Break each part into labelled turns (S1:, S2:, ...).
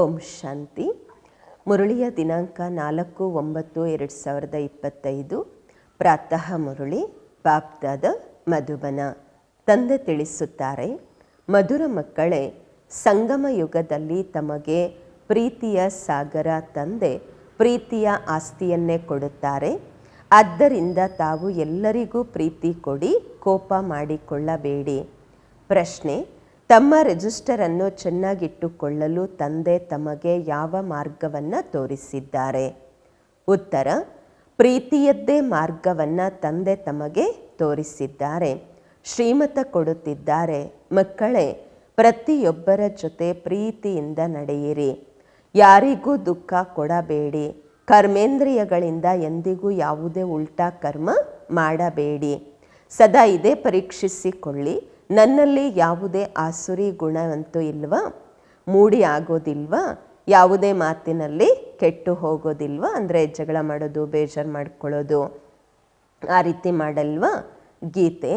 S1: ಓಂ ಶಾಂತಿ. ಮುರುಳಿಯ ದಿನಾಂಕ ನಾಲ್ಕು ಒಂಬತ್ತು ಎರಡು ಸಾವಿರದ ಇಪ್ಪತ್ತೈದು. ಪ್ರಾತಃ ಮುರುಳಿ ಬಾಪ್ದಾದ ಮಧುಬನ. ತಂದೆ ತಿಳಿಸುತ್ತಾರೆ, ಮಧುರ ಮಕ್ಕಳೇ, ಸಂಗಮ ಯುಗದಲ್ಲಿ ತಮಗೆ ಪ್ರೀತಿಯ ಸಾಗರ ತಂದೆ ಪ್ರೀತಿಯ ಆಸ್ತಿಯನ್ನೇ ಕೊಡುತ್ತಾರೆ. ಆದ್ದರಿಂದ ತಾವು ಎಲ್ಲರಿಗೂ ಪ್ರೀತಿ ಕೊಡಿ, ಕೋಪ ಮಾಡಿಕೊಳ್ಳಬೇಡಿ. ಪ್ರಶ್ನೆ ತಮ್ಮ ರಿಜಿಸ್ಟರನ್ನು ಚೆನ್ನಾಗಿಟ್ಟುಕೊಳ್ಳಲು ತಂದೆ ತಮಗೆ ಯಾವ ಮಾರ್ಗವನ್ನು ತೋರಿಸಿದ್ದಾರೆ. ಉತ್ತರ, ಪ್ರೀತಿಯದ್ದೇ ಮಾರ್ಗವನ್ನು ತಂದೆ ತಮಗೆ ತೋರಿಸಿದ್ದಾರೆ. ಶ್ರೀಮತ ಕೊಡುತ್ತಿದ್ದಾರೆ. ಮಕ್ಕಳೇ, ಪ್ರತಿಯೊಬ್ಬರ ಜೊತೆ ಪ್ರೀತಿಯಿಂದ ನಡೆಯಿರಿ. ಯಾರಿಗೂ ದುಃಖ ಕೊಡಬೇಡಿ. ಕರ್ಮೇಂದ್ರಿಯಗಳಿಂದ ಎಂದಿಗೂ ಯಾವುದೇ ಉಲ್ಟಾ ಕರ್ಮ ಮಾಡಬೇಡಿ. ಸದಾ ಇದೇ ಪರೀಕ್ಷಿಸಿಕೊಳ್ಳಿ. ನನ್ನಲ್ಲಿ ಯಾವುದೇ ಆಸುರಿ ಗುಣವಂತೂ ಇಲ್ವ? ಮೂಡಿ ಆಗೋದಿಲ್ವ? ಯಾವುದೇ ಮಾತಿನಲ್ಲಿ ಕೆಟ್ಟು ಹೋಗೋದಿಲ್ವಾ? ಅಂದರೆ ಜಗಳ ಮಾಡೋದು, ಬೇಜಾರು ಮಾಡ್ಕೊಳ್ಳೋದು. ಆ ರೀತಿ ಮಾಡಲ್ವಾ? ಗೀತೆ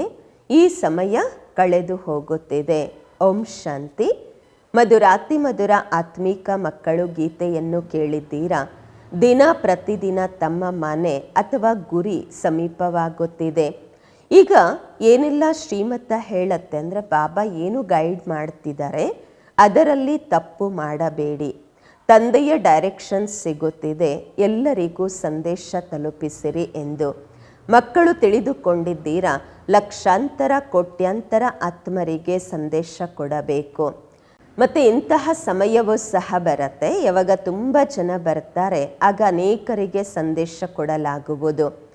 S1: ಈ ಸಮಯ ಕಳೆದು ಹೋಗುತ್ತಿದೆ. ಓಂ ಶಾಂತಿ. ಮಧುರಾತಿ ಮಧುರ ಆತ್ಮೀಕ ಮಕ್ಕಳು ಗೀತೆಯನ್ನು ಕೇಳಿದ್ದೀರಾ? ದಿನ ಪ್ರತಿದಿನ ತಮ್ಮ ಮನೆ ಅಥವಾ ಗುರಿ ಸಮೀಪವಾಗುತ್ತಿದೆ. ಈಗ ಏನೆಲ್ಲ ಶ್ರೀಮತ್ತ ಹೇಳತ್ತೆ ಅಂದರೆ ಬಾಬಾ ಏನು ಗೈಡ್ ಮಾಡ್ತಿದ್ದಾರೆ? ಅದರಲ್ಲಿ ತಪ್ಪು ಮಾಡಬೇಡಿ. ತಂದೆಯ ಡೈರೆಕ್ಷನ್ಸ್ ಸಿಗುತ್ತಿದೆ. ಎಲ್ಲರಿಗೂ ಸಂದೇಶ ತಲುಪಿಸಿರಿ ಎಂದು. ಮಕ್ಕಳು ತಿಳಿದುಕೊಂಡಿದ್ದೀರಾ? ಲಕ್ಷಾಂತರ, ಕೋಟ್ಯಾಂತರ ಆತ್ಮರಿಗೆ ಸಂದೇಶ ಕೊಡಬೇಕು. ಮತ್ತು ಇಂತಹ ಸಮಯವೂ ಸಹ ಬರುತ್ತೆ. ಯಾವಾಗ ತುಂಬ ಜನ ಬರ್ತಾರೆ, ಆಗ ಅನೇಕರಿಗೆ ಸಂದೇಶ ಕೊಡಲಾಗುವುದು.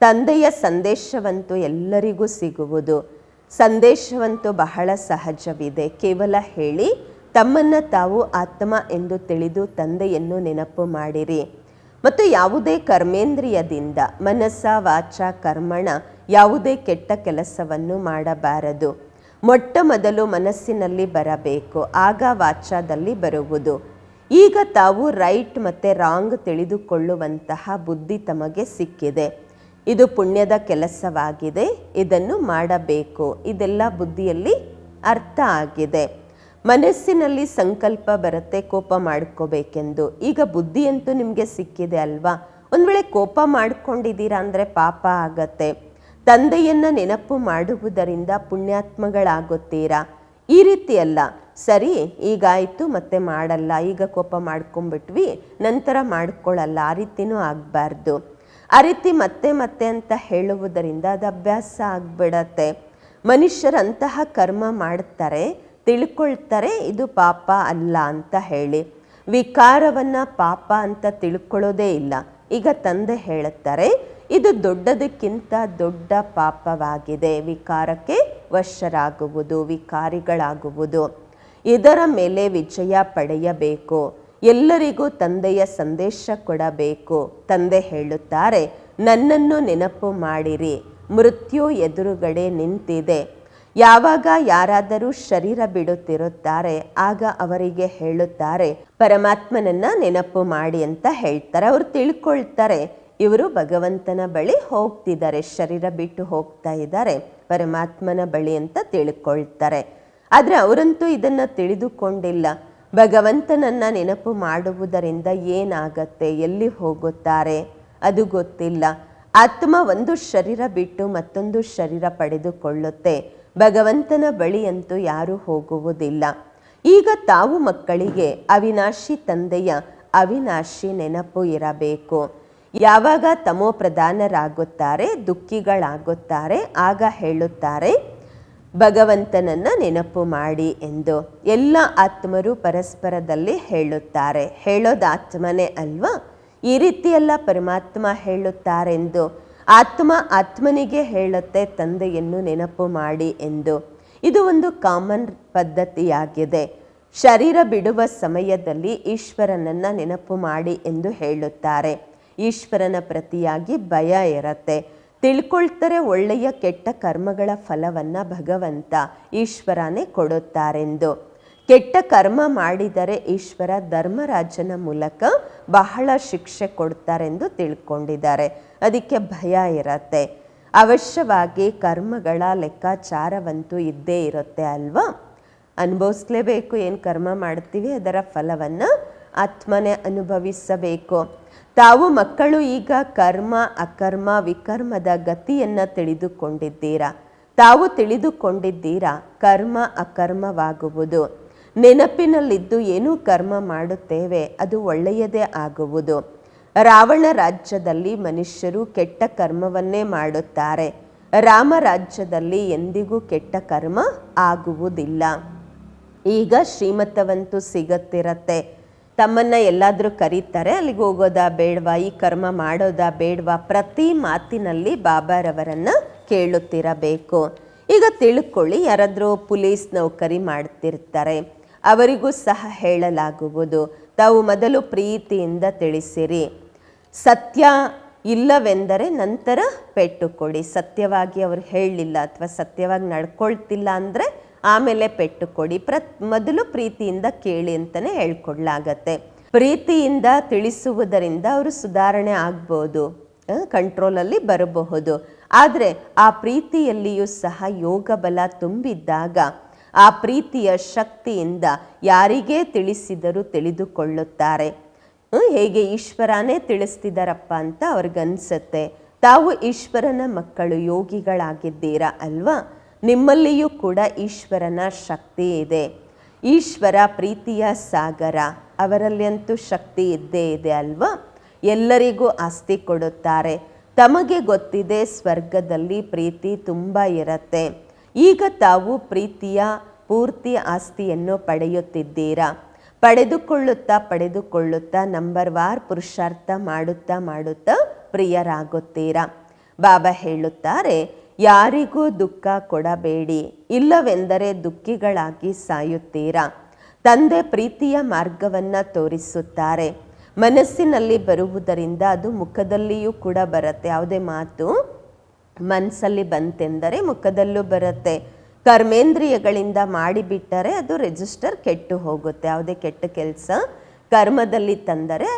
S1: ತಂದೆಯ ಸಂದೇಶವಂತೂ ಎಲ್ಲರಿಗೂ ಸಿಗುವುದು. ಸಂದೇಶವಂತೂ ಬಹಳ ಸಹಜವಿದೆ. ಕೇವಲ ಹೇಳಿ, ತಮ್ಮನ್ನು ತಾವು ಆತ್ಮ ಎಂದು ತಿಳಿದು ತಂದೆಯನ್ನು ನೆನಪು ಮಾಡಿರಿ. ಮತ್ತು ಯಾವುದೇ ಕರ್ಮೇಂದ್ರಿಯದಿಂದ ಮನಸ್ಸ, ವಾಚ, ಕರ್ಮಣ ಯಾವುದೇ ಕೆಟ್ಟ ಕೆಲಸವನ್ನು ಮಾಡಬಾರದು. ಮೊಟ್ಟ ಮೊದಲು ಮನಸ್ಸಿನಲ್ಲಿ ಬರಬೇಕು, ಆಗ ವಾಚಾದಲ್ಲಿ ಬರುವುದು. ಈಗ ತಾವು ರೈಟ್ ಮತ್ತು ರಾಂಗ್ ತಿಳಿದುಕೊಳ್ಳುವಂತಹ ಬುದ್ಧಿ ತಮಗೆ ಸಿಕ್ಕಿದೆ. ಇದು ಪುಣ್ಯದ ಕೆಲಸವಾಗಿದೆ, ಇದನ್ನು ಮಾಡಬೇಕು. ಇದೆಲ್ಲ ಬುದ್ಧಿಯಲ್ಲಿ ಅರ್ಥ ಆಗಿದೆ. ಮನಸ್ಸಿನಲ್ಲಿ ಸಂಕಲ್ಪ ಬರುತ್ತೆ, ಕೋಪ ಮಾಡ್ಕೋಬೇಕೆಂದು. ಈಗ ಬುದ್ಧಿಯಂತೂ ನಿಮಗೆ ಸಿಕ್ಕಿದೆ ಅಲ್ವಾ? ಒಂದು ವೇಳೆ ಕೋಪ ಮಾಡ್ಕೊಂಡಿದ್ದೀರಾ ಅಂದರೆ ಪಾಪ ಆಗತ್ತೆ. ತಂದೆಯನ್ನು ನೆನಪು ಮಾಡುವುದರಿಂದ ಪುಣ್ಯಾತ್ಮಗಳಾಗುತ್ತೀರಾ? ಈ ರೀತಿ ಅಲ್ಲ. ಸರಿ ಈಗಾಯಿತು ಮತ್ತೆ ಮಾಡಲ್ಲ. ಈಗ ಕೋಪ ಮಾಡ್ಕೊಂಬಿಟ್ವಿ ನಂತರ ಮಾಡ್ಕೊಳ್ಳಲ್ಲ. ಆ ರೀತಿನೂ ಆಗಬಾರ್ದು. ಆ ರೀತಿ ಮತ್ತೆ ಮತ್ತೆ ಅಂತ ಹೇಳುವುದರಿಂದ ಅದು ಅಭ್ಯಾಸ ಆಗಿಬಿಡತ್ತೆ. ಮನುಷ್ಯರಂತಹ ಕರ್ಮ ಮಾಡ್ತಾರೆ, ತಿಳ್ಕೊಳ್ತಾರೆ, ಇದು ಪಾಪ ಅಲ್ಲ ಅಂತ ಹೇಳಿ. ವಿಕಾರವನ್ನು ಪಾಪ ಅಂತ ತಿಳ್ಕೊಳ್ಳೋದೇ ಇಲ್ಲ. ಈಗ ತಂದೆ ಹೇಳುತ್ತಾರೆ, ಇದು ದೊಡ್ಡದಕ್ಕಿಂತ ದೊಡ್ಡ ಪಾಪವಾಗಿದೆ. ವಿಕಾರಕ್ಕೆ ವಶರಾಗುವುದು, ವಿಕಾರಿಗಳಾಗುವುದು. ಇದರ ಮೇಲೆ ವಿಜಯ ಪಡೆಯಬೇಕು. ಎಲ್ಲರಿಗೂ ತಂದೆಯ ಸಂದೇಶ ಕೊಡಬೇಕು. ತಂದೆ ಹೇಳುತ್ತಾರೆ, ನನ್ನನ್ನು ನೆನಪು ಮಾಡಿರಿ, ಮೃತ್ಯು ಎದುರುಗಡೆ ನಿಂತಿದೆ. ಯಾವಾಗ ಯಾರಾದರೂ ಶರೀರ ಬಿಡುತ್ತಿರುತ್ತಾರೆ, ಆಗ ಅವರಿಗೆ ಹೇಳುತ್ತಾರೆ, ಪರಮಾತ್ಮನನ್ನ ನೆನಪು ಮಾಡಿ ಅಂತ ಹೇಳ್ತಾರೆ. ಅವರು ತಿಳ್ಕೊಳ್ತಾರೆ, ಇವರು ಭಗವಂತನ ಬಳಿ ಹೋಗ್ತಿದ್ದಾರೆ, ಶರೀರ ಬಿಟ್ಟು ಹೋಗ್ತಾ ಇದ್ದಾರೆ, ಪರಮಾತ್ಮನ ಬಳಿ ಅಂತ ತಿಳ್ಕೊಳ್ತಾರೆ. ಆದರೆ ಅವರಂತೂ ಇದನ್ನ ತಿಳಿದುಕೊಂಡಿಲ್ಲ. ಭಗವಂತನನ್ನ ನೆನಪು ಮಾಡುವುದರಿಂದ ಏನಾಗತ್ತೆ? ಎಲ್ಲಿ ಹೋಗುತ್ತಾರೆ? ಅದು ಗೊತ್ತಿಲ್ಲ. ಆತ್ಮ ಒಂದು ಶರೀರ ಬಿಟ್ಟು ಮತ್ತೊಂದು ಶರೀರ ಪಡೆದುಕೊಳ್ಳುತ್ತೆ. ಭಗವಂತನ ಬಳಿಯಂತೂ ಯಾರೂ ಹೋಗುವುದಿಲ್ಲ. ಈಗ ತಾವು ಮಕ್ಕಳಿಗೆ ಅವಿನಾಶಿ ತಂದೆಯ ಅವಿನಾಶಿ ನೆನಪು ಇರಬೇಕು. ಯಾವಾಗ ತಮೋ ಪ್ರಧಾನರಾಗುತ್ತಾರೆ ದುಃಖಿಗಳಾಗುತ್ತಾರೆ, ಆಗ ಹೇಳುತ್ತಾರೆ ಭಗವಂತನನ್ನ ನೆನಪು ಮಾಡಿ ಎಂದು ಎಲ್ಲ ಆತ್ಮರು ಪರಸ್ಪರದಲ್ಲಿ ಹೇಳುತ್ತಾರೆ. ಹೇಳೋದು ಆತ್ಮನೇ ಅಲ್ವಾ? ಈ ರೀತಿಯೆಲ್ಲ ಪರಮಾತ್ಮ ಹೇಳುತ್ತಾರೆಂದು ಆತ್ಮ ಆತ್ಮನಿಗೆ ಹೇಳುತ್ತೆ ತಂದೆಯನ್ನು ನೆನಪು ಮಾಡಿ ಎಂದು. ಇದು ಒಂದು ಕಾಮನ್ ಪದ್ಧತಿಯಾಗಿದೆ. ಶರೀರ ಬಿಡುವ ಸಮಯದಲ್ಲಿ ಈಶ್ವರನನ್ನು ನೆನಪು ಮಾಡಿ ಎಂದು ಹೇಳುತ್ತಾರೆ. ಈಶ್ವರನ ಪ್ರತಿಯಾಗಿ ಭಯ ಇರತ್ತೆ. ತಿಳ್ಕೊಳ್ತಾರೆ ಒಳ್ಳೆಯ ಕೆಟ್ಟ ಕರ್ಮಗಳ ಫಲವನ್ನು ಭಗವಂತ ಈಶ್ವರನೇ ಕೊಡುತ್ತಾರೆಂದು. ಕೆಟ್ಟ ಕರ್ಮ ಮಾಡಿದರೆ ಈಶ್ವರ ಧರ್ಮರಾಜನ ಮೂಲಕ ಬಹಳ ಶಿಕ್ಷೆ ಕೊಡ್ತಾರೆಂದು ತಿಳ್ಕೊಂಡಿದ್ದಾರೆ. ಅದಕ್ಕೆ ಭಯ ಇರತ್ತೆ. ಅವಶ್ಯವಾಗಿ ಕರ್ಮಗಳ ಲೆಕ್ಕಾಚಾರವಂತೂ ಇದ್ದೇ ಇರುತ್ತೆ ಅಲ್ವಾ? ಅನುಭವಿಸ್ಲೇಬೇಕು ಏನು ಕರ್ಮ ಮಾಡ್ತೀವಿ ಅದರ ಫಲವನ್ನು ಆತ್ಮನೇ ಅನುಭವಿಸಬೇಕು. ತಾವು ಮಕ್ಕಳು ಈಗ ಕರ್ಮ, ಅಕರ್ಮ, ವಿಕರ್ಮದ ಗತಿಯನ್ನು ತಿಳಿದುಕೊಂಡಿದ್ದೀರಾ? ತಾವು ತಿಳಿದುಕೊಂಡಿದ್ದೀರಾ ಕರ್ಮ, ಅಕರ್ಮವಾಗುವುದು? ನೆನಪಿನಲ್ಲಿದ್ದು ಏನು ಕರ್ಮ ಮಾಡುತ್ತೇವೆ? ಅದು ಒಳ್ಳೆಯದೇ ಆಗುವುದು. ರಾವಣ ರಾಜ್ಯದಲ್ಲಿ ಮನುಷ್ಯರು ಕೆಟ್ಟ ಕರ್ಮವನ್ನೇ ಮಾಡುತ್ತಾರೆ. ರಾಮ ರಾಜ್ಯದಲ್ಲಿ ಎಂದಿಗೂ ಕೆಟ್ಟ ಕರ್ಮ ಆಗುವುದಿಲ್ಲ. ಈಗ ಶ್ರೀಮತವಂತೂ ಸಿಗತ್ತಿರತ್ತೆ. ತಮ್ಮನ್ನ ಎಲ್ಲಾದರೂ ಕರೀತಾರೆ, ಅಲ್ಲಿಗೆ ಹೋಗೋದಾ ಬೇಡವಾ, ಈ ಕರ್ಮ ಮಾಡೋದಾ ಬೇಡವಾ ಪ್ರತಿ ಮಾತಿನಲ್ಲಿ ಬಾಬಾರವರನ್ನು ಕೇಳುತ್ತಿರಬೇಕು. ಈಗ ತಿಳ್ಕೊಳ್ಳಿ, ಯಾರಾದರೂ ಪೊಲೀಸ್ ನೌಕರಿ ಮಾಡ್ತಿರ್ತಾರೆ, ಅವರಿಗೂ ಸಹ ಹೇಳಲಾಗುವುದು. ತಾವು ಮೊದಲು ಪ್ರೀತಿಯಿಂದ ತಿಳಿಸಿರಿ. ಸತ್ಯ ಇಲ್ಲವೆಂದರೆ ನಂತರ ಪೆಟ್ಟು ಕೊಡಿ. ಸತ್ಯವಾಗಿ ಅವರು ಹೇಳಲಿಲ್ಲ ಅಥವಾ ಸತ್ಯವಾಗಿ ನಡ್ಕೊಳ್ತಿಲ್ಲ ಅಂದರೆ ಆಮೇಲೆ ಪೆಟ್ಟು ಕೊಡಿ. ಪ್ರತ್, ಮೊದಲು ಪ್ರೀತಿಯಿಂದ ಕೇಳಿ ಅಂತಲೇ ಹೇಳ್ಕೊಡ್ಲಾಗತ್ತೆ. ಪ್ರೀತಿಯಿಂದ ತಿಳಿಸುವುದರಿಂದ ಅವರು ಸುಧಾರಣೆ ಆಗ್ಬೋದು ಕಂಟ್ರೋಲಲ್ಲಿ ಬರಬಹುದು. ಆದರೆ ಆ ಪ್ರೀತಿಯಲ್ಲಿಯೂ ಸಹ ಯೋಗ ಬಲ ತುಂಬಿದ್ದಾಗ ಆ ಪ್ರೀತಿಯ ಶಕ್ತಿಯಿಂದ ಯಾರಿಗೇ ತಿಳಿಸಿದರೂ ತಿಳಿದುಕೊಳ್ಳುತ್ತಾರೆ. ಹೇಗೆ ಈಶ್ವರನೇ ತಿಳಿಸ್ತಿದ್ದಾರಪ್ಪ ಅಂತ ಅವ್ರಿಗನ್ಸತ್ತೆ. ತಾವು ಈಶ್ವರನ ಮಕ್ಕಳು ಯೋಗಿಗಳಾಗಿದ್ದೀರಾ ಅಲ್ವಾ? ನಿಮ್ಮಲ್ಲಿಯೂ ಕೂಡ ಈಶ್ವರನ ಶಕ್ತಿ ಇದೆ. ಈಶ್ವರ, ಪ್ರೀತಿಯ ಸಾಗರ ಅವರಲ್ಲಿ ಅಂತೂ ಶಕ್ತಿ ಇದ್ದೇ ಇದೆ ಅಲ್ವಾ? ಎಲ್ಲರಿಗೂ ಆಸ್ತಿ ಕೊಡುತ್ತಾರೆ. ತಮಗೆ ಗೊತ್ತಿದೆ ಸ್ವರ್ಗದಲ್ಲಿ ಪ್ರೀತಿ ತುಂಬ ಇರತ್ತೆ. ಈಗ ತಾವು ಪ್ರೀತಿಯ ಪೂರ್ತಿ ಆಸ್ತಿಯನ್ನು ಪಡೆಯುತ್ತಿದ್ದೀರಾ? ಪಡೆದುಕೊಳ್ಳುತ್ತಾ ಪಡೆದುಕೊಳ್ಳುತ್ತಾ ನಂಬರ್ ವಾರ್ ಪುರುಷಾರ್ಥ ಮಾಡುತ್ತಾ ಮಾಡುತ್ತಾ ಪ್ರಿಯರಾಗುತ್ತೀರಾ? ಬಾಬಾ ಹೇಳುತ್ತಾರೆ ಯಾರಿಗೂ ದುಃಖ ಕೊಡಬೇಡಿ. ಇಲ್ಲವೆಂದರೆ ದುಃಖಿಗಳಾಗಿ ಸಾಯುತ್ತೀರಾ? ತಂದೆ ಪ್ರೀತಿಯ ಮಾರ್ಗವನ್ನು ತೋರಿಸುತ್ತಾರೆ. ಮನಸ್ಸಿನಲ್ಲಿ ಬರುವುದರಿಂದ ಅದು ಮುಖದಲ್ಲಿಯೂ ಕೂಡ ಬರುತ್ತೆ. ಯಾವುದೇ ಮಾತು ಮನಸ್ಸಲ್ಲಿ ಬಂತೆಂದರೆ ಮುಖದಲ್ಲೂ ಬರುತ್ತೆ. ಕರ್ಮೇಂದ್ರಿಯಗಳಿಂದ ಮಾಡಿಬಿಟ್ಟರೆ ಅದು ರಿಜಿಸ್ಟರ್ ಕೆಟ್ಟು ಹೋಗುತ್ತೆ. ಯಾವುದೇ ಕೆಟ್ಟ ಕೆಲಸ ಕರ್ಮದಲ್ಲಿ ತಂದರೆ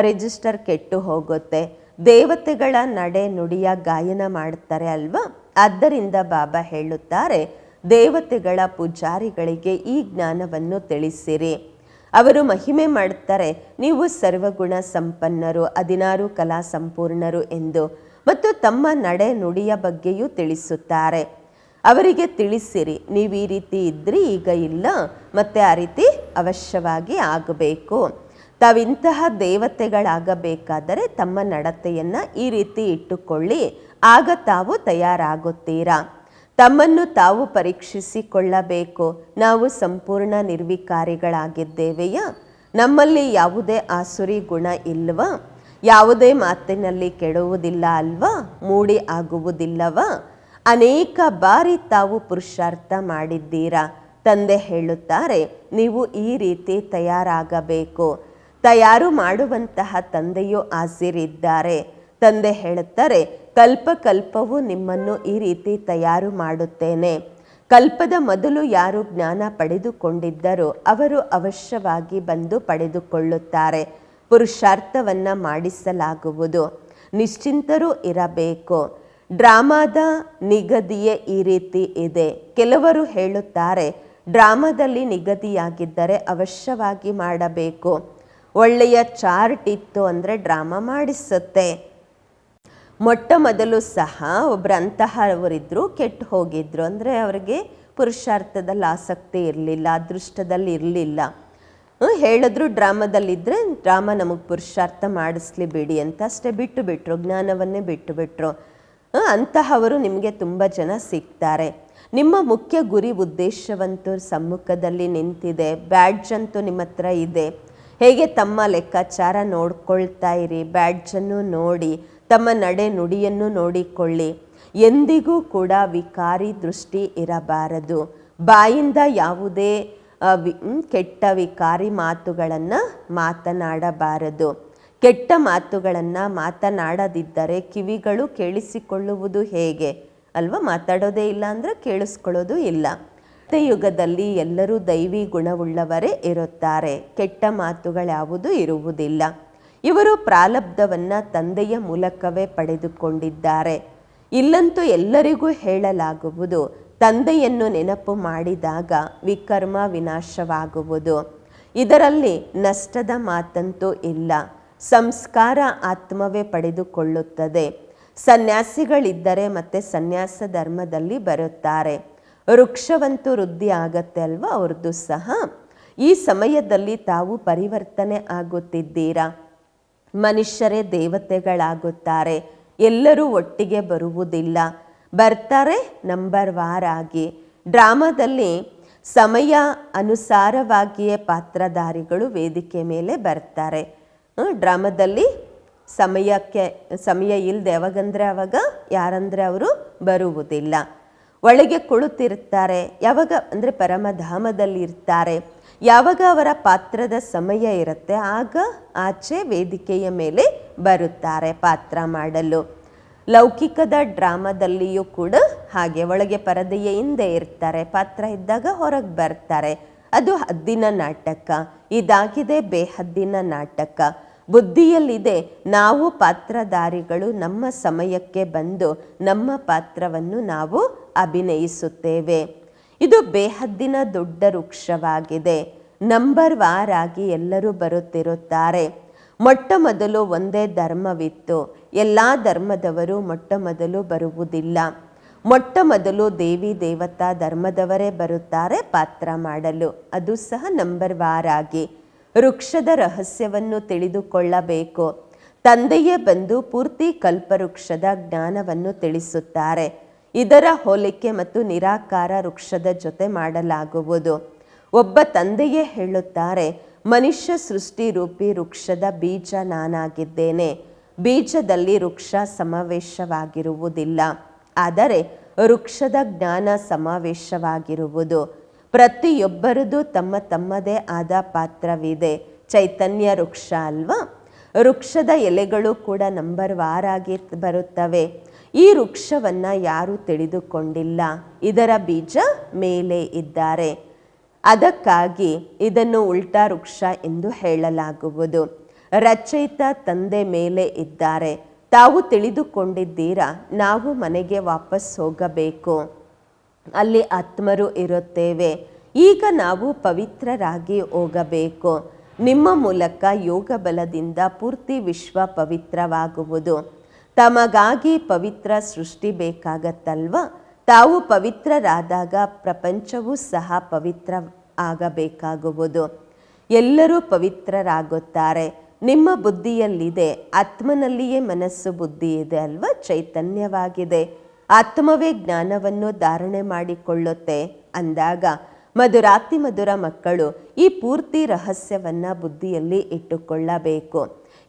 S1: ರಿಜಿಸ್ಟರ್ ಕೆಟ್ಟು ಹೋಗುತ್ತೆ. ದೇವತೆಗಳ ನಡೆ ನುಡಿಯ ಗಾಯನ ಮಾಡ್ತಾರೆ ಅಲ್ವಾ? ಆದ್ದರಿಂದ ಬಾಬಾ ಹೇಳುತ್ತಾರೆ, ದೇವತೆಗಳ ಪೂಜಾರಿಗಳಿಗೆ ಈ ಜ್ಞಾನವನ್ನು ತಿಳಿಸಿರಿ. ಅವರು ಮಹಿಮೆ ಮಾಡುತ್ತಾರೆ, ನೀವು ಸರ್ವಗುಣ ಸಂಪನ್ನರು, ಹದಿನಾರು ಕಲಾ ಸಂಪೂರ್ಣರು ಎಂದು ಮತ್ತು ತಮ್ಮ ನಡೆ ನುಡಿಯ ಬಗ್ಗೆಯೂ ತಿಳಿಸುತ್ತಾರೆ. ಅವರಿಗೆ ತಿಳಿಸಿರಿ, ನೀವು ಈ ರೀತಿ ಇದ್ರಿ, ಈಗ ಇಲ್ಲ, ಮತ್ತೆ ಆ ರೀತಿ ಅವಶ್ಯವಾಗಿ ಆಗಬೇಕು. ತಾವಿಂತಹ ದೇವತೆಗಳಾಗಬೇಕಾದರೆ ತಮ್ಮ ನಡತೆಯನ್ನು ಈ ರೀತಿ ಇಟ್ಟುಕೊಳ್ಳಿ. ಆಗ ತಾವು ತಯಾರಾಗುತ್ತೀರಾ? ತಮ್ಮನ್ನು ತಾವು ಪರೀಕ್ಷಿಸಿಕೊಳ್ಳಬೇಕು. ನಾವು ಸಂಪೂರ್ಣ ನಿರ್ವಿಕಾರಿಗಳಾಗಿದ್ದೇವೆಯಾ? ನಮ್ಮಲ್ಲಿ ಯಾವುದೇ ಆಸುರಿ ಗುಣ ಇಲ್ವಾ? ಯಾವುದೇ ಮಾತಿನಲ್ಲಿ ಕೆಡುವುದಿಲ್ಲ ಅಲ್ವಾ? ಮೂಡಿ ಆಗುವುದಿಲ್ಲವಾ? ಅನೇಕ ಬಾರಿ ತಾವು ಪುರುಷಾರ್ಥ ಮಾಡಿದ್ದೀರಾ? ತಂದೆ ಹೇಳುತ್ತಾರೆ, ನೀವು ಈ ರೀತಿ ತಯಾರಾಗಬೇಕು. ತಯಾರು ಮಾಡುವಂತಹ ತಂದೆಯು ಹಾಸಿರಿದ್ದಾರೆ ತಂದೆ ಹೇಳುತ್ತಾರೆ ಕಲ್ಪ ಕಲ್ಪವು ನಿಮ್ಮನ್ನು ಈ ರೀತಿ ತಯಾರು ಮಾಡುತ್ತೇನೆ. ಕಲ್ಪದ ಮೊದಲು ಯಾರು ಜ್ಞಾನ ಪಡೆದುಕೊಂಡಿದ್ದರೋ ಅವರು ಅವಶ್ಯವಾಗಿ ಬಂದು ಪಡೆದುಕೊಳ್ಳುತ್ತಾರೆ. ಪುರುಷಾರ್ಥವನ್ನು ಮಾಡಿಸಲಾಗುವುದು. ನಿಶ್ಚಿಂತರೂ ಇರಬೇಕು. ಡ್ರಾಮಾದ ನಿಗದಿಯೇ ಈ ರೀತಿ ಇದೆ. ಕೆಲವರು ಹೇಳುತ್ತಾರೆ, ಡ್ರಾಮಾದಲ್ಲಿ ನಿಗದಿಯಾಗಿದ್ದರೆ ಅವಶ್ಯವಾಗಿ ಮಾಡಬೇಕು. ಒಳ್ಳೆಯ ಚಾರ್ಟ್ ಇತ್ತು ಅಂದರೆ ಡ್ರಾಮಾ ಮಾಡಿಸುತ್ತೆ. ಮೊಟ್ಟ ಮೊದಲು ಸಹ ಒಬ್ಬರು ಅಂತಹವರಿದ್ದರು ಕೆಟ್ಟು ಹೋಗಿದ್ರು. ಅಂದರೆ ಅವರಿಗೆ ಪುರುಷಾರ್ಥದಲ್ಲಿ ಆಸಕ್ತಿ ಇರಲಿಲ್ಲ, ಅದೃಷ್ಟದಲ್ಲಿ ಇರಲಿಲ್ಲ. ಹೇಳಿದ್ರು ಡ್ರಾಮಾದಲ್ಲಿದ್ದರೆ ಡ್ರಾಮಾ ನಮಗೆ ಪುರುಷಾರ್ಥ ಮಾಡಿಸ್ಲಿ ಬಿಡಿ ಅಂತ ಅಷ್ಟೇ ಬಿಟ್ಟು ಬಿಟ್ಟರು ಜ್ಞಾನವನ್ನೇ ಬಿಟ್ಟು ಬಿಟ್ಟರು ಅಂತಹವರು ನಿಮಗೆ ತುಂಬ ಜನ ಸಿಗ್ತಾರೆ. ನಿಮ್ಮ ಮುಖ್ಯ ಗುರಿ ಉದ್ದೇಶವಂತೂ ಸಮ್ಮುಖದಲ್ಲಿ ನಿಂತಿದೆ, ಬ್ಯಾಡ್ಜ್ ಅಂತೂ ನಿಮ್ಮ ಹತ್ರ ಇದೆ. ಹೇಗೆ ತಮ್ಮ ಲೆಕ್ಕಾಚಾರ ನೋಡ್ಕೊಳ್ತಾ ಇರಿ, ಬ್ಯಾಡ್ಜನ್ನು ನೋಡಿ ತಮ್ಮ ನಡೆ ನುಡಿಯನ್ನು ನೋಡಿಕೊಳ್ಳಿ. ಎಂದಿಗೂ ಕೂಡ ವಿಕಾರಿ ದೃಷ್ಟಿ ಇರಬಾರದು. ಬಾಯಿಂದ ಯಾವುದೇ ಕೆಟ್ಟ ವಿಕಾರಿ ಮಾತುಗಳನ್ನು ಮಾತನಾಡಬಾರದು. ಕೆಟ್ಟ ಮಾತುಗಳನ್ನು ಮಾತನಾಡದಿದ್ದರೆ ಕಿವಿಗಳು ಕೇಳಿಸಿಕೊಳ್ಳುವುದು ಹೇಗೆ? ಅಲ್ವಾ? ಮಾತಾಡೋದೇ ಇಲ್ಲ ಅಂದರೆ ಕೇಳಿಸ್ಕೊಳ್ಳೋದು ಇಲ್ಲ. ಯುಗದಲ್ಲಿ ಎಲ್ಲರೂ ದೈವಿ ಗುಣವುಳ್ಳವರೇ ಇರುತ್ತಾರೆ. ಕೆಟ್ಟ ಮಾತುಗಳ್ಯಾವುದೂ ಇರುವುದಿಲ್ಲ. ಇವರು ಪ್ರಾಲಬ್ಧವನ್ನು ತಂದೆಯ ಮೂಲಕವೇ ಪಡೆದುಕೊಂಡಿದ್ದಾರೆ. ಇಲ್ಲಂತೂ ಎಲ್ಲರಿಗೂ ಹೇಳಲಾಗುವುದು, ತಂದೆಯನ್ನು ನೆನಪು ಮಾಡಿದಾಗ ವಿಕರ್ಮ ವಿನಾಶವಾಗುವುದು. ಇದರಲ್ಲಿ ನಷ್ಟದ ಮಾತಂತೂ ಇಲ್ಲ. ಸಂಸ್ಕಾರ ಆತ್ಮವೇ ಪಡೆದುಕೊಳ್ಳುತ್ತದೆ. ಸನ್ಯಾಸಿಗಳಿದ್ದರೆ ಮತ್ತೆ ಸನ್ಯಾಸ ಧರ್ಮದಲ್ಲಿ ಬರುತ್ತಾರೆ. ವೃಕ್ಷವಂತೂ ವೃದ್ಧಿ ಆಗತ್ತೆ ಅಲ್ವಾ? ಅವ್ರದ್ದು ಸಹ. ಈ ಸಮಯದಲ್ಲಿ ತಾವು ಪರಿವರ್ತನೆ ಆಗುತ್ತಿದ್ದೀರಾ? ಮನುಷ್ಯರೇ ದೇವತೆಗಳಾಗುತ್ತಾರೆ. ಎಲ್ಲರೂ ಒಟ್ಟಿಗೆ ಬರುವುದಿಲ್ಲ. ಬರ್ತಾರೆ ನಂಬರ್ ವಾರ್ ಆಗಿ. ಡ್ರಾಮಾದಲ್ಲಿ ಸಮಯ ಅನುಸಾರವಾಗಿಯೇ ಪಾತ್ರಧಾರಿಗಳು ವೇದಿಕೆ ಮೇಲೆ ಬರ್ತಾರೆ. ಡ್ರಾಮಾದಲ್ಲಿ ಸಮಯಕ್ಕೆ, ಸಮಯ ಇಲ್ಲದೆ ಯಾವಾಗಂದರೆ ಅವಾಗ ಯಾರಂದ್ರೆ ಅವರು ಬರುವುದಿಲ್ಲ. ಒಳಗೆ ಕುಳಿತಿರ್ತಾರೆ. ಯಾವಾಗ ಅಂದರೆ ಪರಮಧಾಮದಲ್ಲಿ ಇರ್ತಾರೆ ಯಾವಾಗ ಅವರ ಪಾತ್ರದ ಸಮಯ ಇರುತ್ತೆ, ಆಗ ಆಚೆ ವೇದಿಕೆಯ ಮೇಲೆ ಬರುತ್ತಾರೆ ಪಾತ್ರ ಮಾಡಲು. ಲೌಕಿಕದ ಡ್ರಾಮಾದಲ್ಲಿಯೂ ಕೂಡ ಹಾಗೆ ಒಳಗೆ ಪರದೆಯ ಹಿಂದೆ ಇರ್ತಾರೆ, ಪಾತ್ರ ಇದ್ದಾಗ ಹೊರಗೆ ಬರ್ತಾರೆ. ಅದು ಹದ್ದಿನ ನಾಟಕ, ಇದಾಗಿದೆ ಬೇಹದ್ದಿನ ನಾಟಕ. ಬುದ್ಧಿಯಲ್ಲಿದೆ, ನಾವು ಪಾತ್ರಧಾರಿಗಳು ನಮ್ಮ ಸಮಯಕ್ಕೆ ಬಂದು ನಮ್ಮ ಪಾತ್ರವನ್ನು ನಾವು ಅಭಿನಯಿಸುತ್ತೇವೆ. ಇದು ಬೇಹದ್ದಿನ ದೊಡ್ಡ ವೃಕ್ಷವಾಗಿದೆ. ನಂಬರ್ ವಾರ್ ಆಗಿ ಎಲ್ಲರೂ ಬರುತ್ತಿರುತ್ತಾರೆ. ಮೊಟ್ಟ ಮೊದಲು ಒಂದೇ ಧರ್ಮವಿತ್ತು. ಎಲ್ಲ ಧರ್ಮದವರು ಮೊಟ್ಟ ಮೊದಲು ಬರುವುದಿಲ್ಲ. ಮೊಟ್ಟ ಮೊದಲು ದೇವಿ ದೇವತಾ ಧರ್ಮದವರೇ ಬರುತ್ತಾರೆ ಪಾತ್ರ ಮಾಡಲು. ಅದು ಸಹ ನಂಬರ್ ವಾರ್ ಆಗಿ. ವೃಕ್ಷದ ರಹಸ್ಯವನ್ನು ತಿಳಿದುಕೊಳ್ಳಬೇಕು. ತಂದೆಯೇ ಬಂದು ಪೂರ್ತಿ ಕಲ್ಪವೃಕ್ಷದ ಜ್ಞಾನವನ್ನು ತಿಳಿಸುತ್ತಾರೆ. ಇದರ ಹೋಲಿಕೆ ಮತ್ತು ನಿರಾಕಾರ ವೃಕ್ಷದ ಜೊತೆ ಮಾಡಲಾಗುವುದು. ಒಬ್ಬ ತಂದೆಯೇ ಹೇಳುತ್ತಾರೆ, ಮನುಷ್ಯ ಸೃಷ್ಟಿ ರೂಪಿ ವೃಕ್ಷದ ಬೀಜ ನಾನಾಗಿದ್ದೇನೆ. ಬೀಜದಲ್ಲಿ ವೃಕ್ಷ ಸಮಾವೇಶವಾಗಿರುವುದಿಲ್ಲ. ಆದರೆ ವೃಕ್ಷದ ಜ್ಞಾನ ಸಮಾವೇಶವಾಗಿರುವುದು. ಪ್ರತಿಯೊಬ್ಬರದು ತಮ್ಮ ತಮ್ಮದೇ ಆದ ಪಾತ್ರವಿದೆ. ಚೈತನ್ಯ ವೃಕ್ಷ ಅಲ್ವಾ? ವೃಕ್ಷದ ಎಲೆಗಳು ಕೂಡ ನಂಬರ್ ವಾರಾಗಿ ಬರುತ್ತವೆ. ಈ ವೃಕ್ಷವನ್ನು ಯಾರೂ ತಿಳಿದುಕೊಂಡಿಲ್ಲ. ಇದರ ಬೀಜ ಮೇಲೆ ಇದ್ದಾರೆ. ಅದಕ್ಕಾಗಿ ಇದನ್ನು ಉಲ್ಟಾ ವೃಕ್ಷ ಎಂದು ಹೇಳಲಾಗುವುದು. ರಚಯಿತ ತಂದೆ ಮೇಲೆ ಇದ್ದಾರೆ. ತಾವು ತಿಳಿದುಕೊಂಡಿದ್ದೀರಾ? ನಾವು ಮನೆಗೆ ವಾಪಸ್ ಹೋಗಬೇಕು. ಅಲ್ಲಿ ಆತ್ಮರು ಇರುತ್ತೇವೆ. ಈಗ ನಾವು ಪವಿತ್ರರಾಗಿ ಹೋಗಬೇಕು. ನಿಮ್ಮ ಮೂಲಕ ಯೋಗ ಬಲದಿಂದ ಪೂರ್ತಿ ವಿಶ್ವ ಪವಿತ್ರವಾಗುವುದು. ತಮಗಾಗಿ ಪವಿತ್ರ ಸೃಷ್ಟಿ ಬೇಕಾಗತ್ತಲ್ವ? ತಾವು ಪವಿತ್ರರಾದಾಗ ಪ್ರಪಂಚವೂ ಸಹ ಪವಿತ್ರ ಆಗಬೇಕಾಗುವುದು. ಎಲ್ಲರೂ ಪವಿತ್ರರಾಗುತ್ತಾರೆ. ನಿಮ್ಮ ಬುದ್ಧಿಯಲ್ಲಿದೆ. ಆತ್ಮನಲ್ಲಿಯೇ ಮನಸ್ಸು ಬುದ್ಧಿ ಇದೆ ಅಲ್ವಾ? ಚೈತನ್ಯವಾಗಿದೆ. ಆತ್ಮವೇ ಜ್ಞಾನವನ್ನು ಧಾರಣೆ ಮಾಡಿಕೊಳ್ಳುತ್ತೆ. ಅಂದಾಗ ಮಧುರಾತಿ ಮಧುರ ಮಕ್ಕಳು ಈ ಪೂರ್ತಿ ರಹಸ್ಯವನ್ನು ಬುದ್ಧಿಯಲ್ಲಿ ಇಟ್ಟುಕೊಳ್ಳಬೇಕು.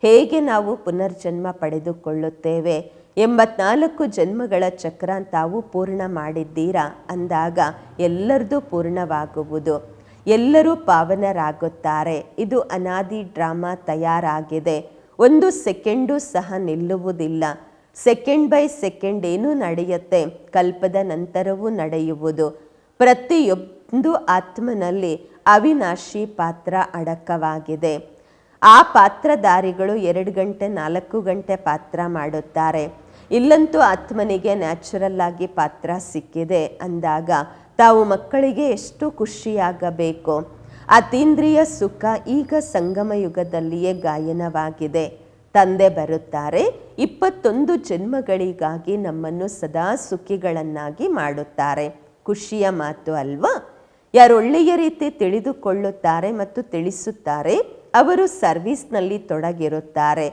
S1: ಹೇಗೆ ನಾವು ಪುನರ್ಜನ್ಮ ಪಡೆದುಕೊಳ್ಳುತ್ತೇವೆ? ಎಂಬತ್ನಾಲ್ಕು ಜನ್ಮಗಳ ಚಕ್ರ ತಾವು ಪೂರ್ಣ ಮಾಡಿದ್ದೀರಾ? ಅಂದಾಗ ಎಲ್ಲರದು ಪೂರ್ಣವಾಗುವುದು. ಎಲ್ಲರೂ ಪಾವನರಾಗುತ್ತಾರೆ. ಇದು ಅನಾದಿ ಡ್ರಾಮಾ ತಯಾರಾಗಿದೆ. ಒಂದು ಸೆಕೆಂಡು ಸಹ ನಿಲ್ಲುವುದಿಲ್ಲ. ಸೆಕೆಂಡ್ ಬೈ ಸೆಕೆಂಡ್ ಏನೂ ನಡೆಯುತ್ತೆ. ಕಲ್ಪದ ನಂತರವೂ ನಡೆಯುವುದು. ಪ್ರತಿಯೊಂದು ಆತ್ಮನಲ್ಲಿ ಅವಿನಾಶಿ ಪಾತ್ರ ಅಡಕವಾಗಿದೆ. ಆ ಪಾತ್ರಧಾರಿಗಳು ಎರಡು ಗಂಟೆ, ನಾಲ್ಕು ಗಂಟೆ ಪಾತ್ರ ಮಾಡುತ್ತಾರೆ. ಇಲ್ಲಂತೂ ಆತ್ಮನಿಗೆ ನ್ಯಾಚುರಲ್ ಆಗಿ ಪಾತ್ರ ಸಿಕ್ಕಿದೆ ಅಂದಾಗ ತಾವು ಮಕ್ಕಳಿಗೆ ಎಷ್ಟು ಖುಷಿಯಾಗಬೇಕು. ಅತೀಂದ್ರಿಯ ಸುಖ ಈಗ ಸಂಗಮ ಯುಗದಲ್ಲಿಯೇ ಗಾಯನವಾಗಿದೆ. ತಂದೆ ಬರುತ್ತಾರೆ, ಇಪ್ಪತ್ತೊಂದು ಜನ್ಮಗಳಿಗಾಗಿ ನಮ್ಮನ್ನು ಸದಾ ಸುಖಿಗಳನ್ನಾಗಿ ಮಾಡುತ್ತಾರೆ. ಖುಷಿಯ ಮಾತು ಅಲ್ವಾ? ಯಾರು ಒಳ್ಳೆಯ ರೀತಿ ತಿಳಿದುಕೊಳ್ಳುತ್ತಾರೆ ಮತ್ತು ತಿಳಿಸುತ್ತಾರೆ, ಅವರು ಸರ್ವಿಸ್ನಲ್ಲಿ ತೊಡಗಿರುತ್ತಾರೆ.